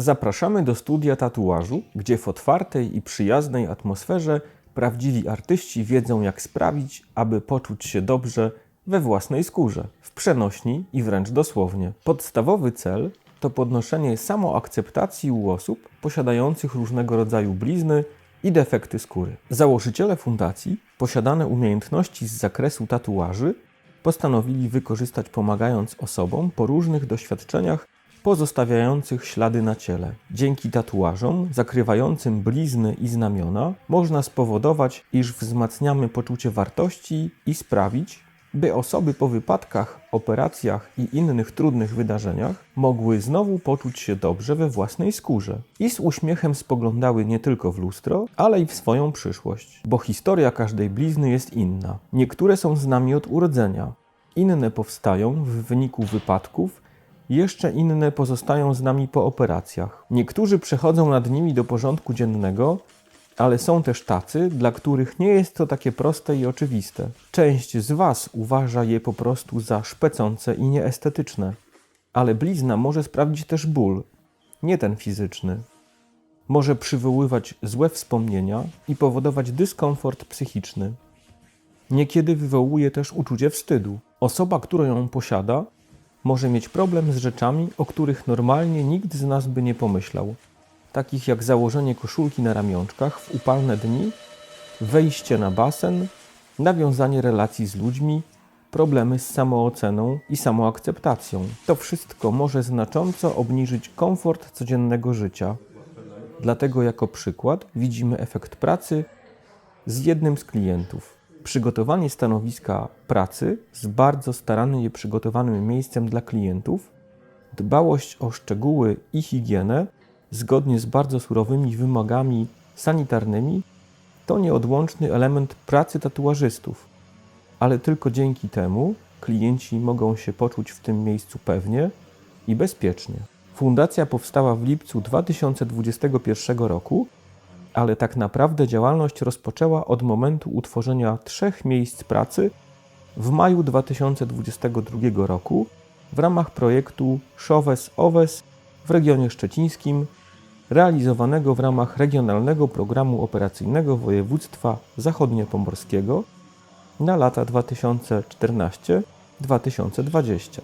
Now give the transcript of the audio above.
Zapraszamy do studia tatuażu, gdzie w otwartej i przyjaznej atmosferze prawdziwi artyści wiedzą, jak sprawić, aby poczuć się dobrze we własnej skórze, w przenośni i wręcz dosłownie. Podstawowy cel to podnoszenie samoakceptacji u osób posiadających różnego rodzaju blizny i defekty skóry. Założyciele fundacji posiadane umiejętności z zakresu tatuaży postanowili wykorzystać pomagając osobom po różnych doświadczeniach pozostawiających ślady na ciele. Dzięki tatuażom zakrywającym blizny i znamiona można spowodować, iż wzmacniamy poczucie wartości i sprawić, by osoby po wypadkach, operacjach i innych trudnych wydarzeniach mogły znowu poczuć się dobrze we własnej skórze i z uśmiechem spoglądały nie tylko w lustro, ale i w swoją przyszłość. Bo historia każdej blizny jest inna. Niektóre są z nami od urodzenia, inne powstają w wyniku wypadków, jeszcze inne pozostają z nami po operacjach. Niektórzy przechodzą nad nimi do porządku dziennego, ale są też tacy, dla których nie jest to takie proste i oczywiste. Część z Was uważa je po prostu za szpecące i nieestetyczne. Ale blizna może sprawić też ból, nie ten fizyczny. Może przywoływać złe wspomnienia i powodować dyskomfort psychiczny. Niekiedy wywołuje też uczucie wstydu. Osoba, która ją posiada, może mieć problem z rzeczami, o których normalnie nikt z nas by nie pomyślał, takich jak założenie koszulki na ramionczkach w upalne dni, wejście na basen, nawiązanie relacji z ludźmi, problemy z samooceną i samoakceptacją. To wszystko może znacząco obniżyć komfort codziennego życia. Dlatego jako przykład widzimy efekt pracy z jednym z klientów. Przygotowanie stanowiska pracy z bardzo starannie przygotowanym miejscem dla klientów, dbałość o szczegóły i higienę zgodnie z bardzo surowymi wymogami sanitarnymi to nieodłączny element pracy tatuażystów, ale tylko dzięki temu klienci mogą się poczuć w tym miejscu pewnie i bezpiecznie. Fundacja powstała w lipcu 2021 roku ale tak naprawdę działalność rozpoczęła od momentu utworzenia trzech miejsc pracy w maju 2022 roku w ramach projektu Szowes Owes w regionie szczecińskim, realizowanego w ramach Regionalnego Programu Operacyjnego Województwa Zachodniopomorskiego na lata 2014-2020.